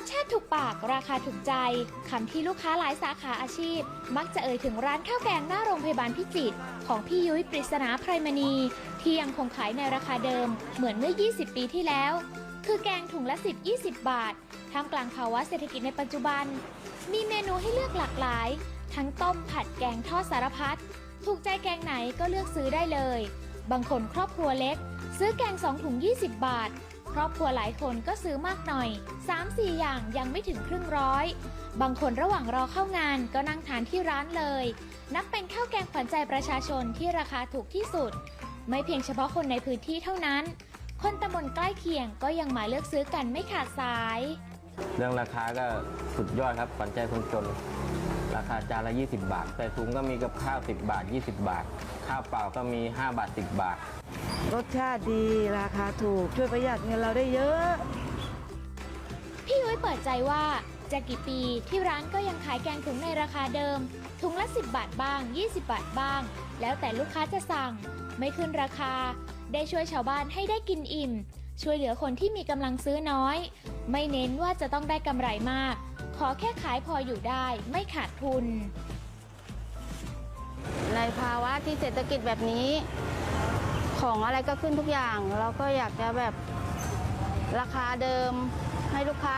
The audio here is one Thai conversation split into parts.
สชาติถูกปากราคาถูกใจคำที่ลูกค้าหลายสาขาอาชีพ มักจะเอ่ยถึงร้านข้าวแกงหน้าโรงพยาบาลพิจิตรของพี่ยุ้ยปริศนาไพรมณี ที่ยังคงขายในราคาเดิม เหมือนเมื่อ 20 ปีที่แล้ว คือแกงถุงละ 10 20 บาทท่ามกลางภาวะเศรษฐกิจในปัจจุบัน มีเมนูให้เลือกหลากหลาย ทั้งต้มผัดแกงทอดสารพัดถูกใจแกงไหนก็เลือกซื้อได้เลย บางคนครอบครัวเล็ก ซื้อแกง2ถุง 20 บาท ครอบครัวหลายคนก็ซื้อมากหน่อย 3-4 อย่างยังไม่ถึงครึ่งร้อย บางคนระหว่างรอเข้างานก็นั่งทานที่ร้านเลย นับเป็นข้าวแกงขวัญใจประชาชนที่ราคาถูกที่สุด ไม่เพียงเฉพาะคนในพื้นที่เท่านั้น คนตำบลใกล้เคียงก็ยังมาเลือกซื้อกันไม่ขาดสาย เรื่องราคาก็สุดยอดครับขวัญใจคนจน ราคาจานละ 20 บาทแต่ถุงก็มีกับข้าว 10 บาท 20 บาท ข้าวเปล่าก็มี 5 บาท 10 บาท รสชาติดีราคาถูก ช่วยประหยัดเงินเราได้เยอะ พี่ยุ้ยเปิดใจว่าจะกี่ปีที่ร้านก็ยังขายแกงถุงในราคาเดิม ถุงละ 10 บาทบ้าง 20 บาทบ้าง แล้วแต่ลูกค้าจะสั่ง ไม่ขึ้นราคา ได้ช่วยชาวบ้านให้ได้กินอิ่ม ช่วยเหลือคนที่มีกำลังซื้อน้อย ไม่เน้นว่าจะต้องได้กำไรมาก ขอแค่ขายพออยู่ได้ ไม่ขาดทุน ในภาวะที่เศรษฐกิจแบบนี้ ของอะไรก็ขึ้นทุกอย่าง เราก็อยากจะแบบราคาเดิม ให้ลูกค้า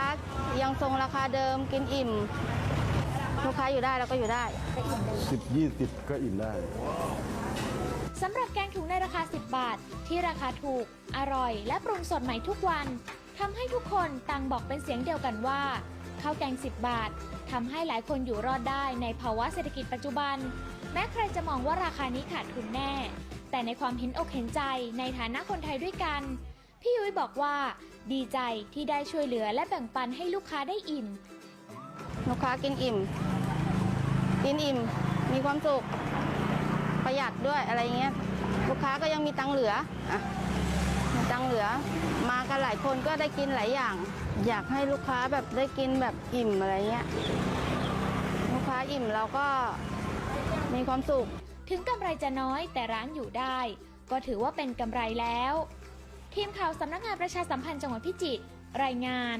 ยังทรงราคาเดิมกินอิ่ม ลูกค้าอยู่ได้เราก็อยู่ได้สิบยี่สิบก็อิ่มได้ สำหรับแกงถุงในราคา 10 บาท ที่ราคาถูก อร่อย และปรุงสดใหม่ทุกวันทำให้ทุกคนต่างบอกเป็นเสียงเดียวกันว่าข้าวแกง 10 บาททำให้หลายคนอยู่รอดได้ในภาวะเศรษฐกิจปัจจุบัน แม้ใครจะมองว่าราคานี้ขาดทุนแน่ แต่ในความเห็นอกเห็นใจในฐานะคนไทยด้วยกัน พี่ยุ้ยบอกว่า ดีใจที่ได้ช่วยเหลือและแบ่งปันให้ลูกค้าได้อิ่ม ลูกค้ากินอิ่ม กินอิ่ม มีความสุข ยัดด้วยอะไรเงี้ยลูกค้าก็ยังมีตังเหลืออะมีตังเหลือ มากันหลายคนก็ได้กินหลายอย่าง อยากให้ลูกค้าแบบได้กินแบบอิ่มอะไรเงี้ยลูกค้าอิ่มเราก็มีความสุข ถึงกำไรจะน้อยแต่ร้านอยู่ได้ ก็ถือว่าเป็นกำไรแล้ว ทีมข่าวสำนักงานประชาสัมพันธ์จังหวัดพิจิตรรายงาน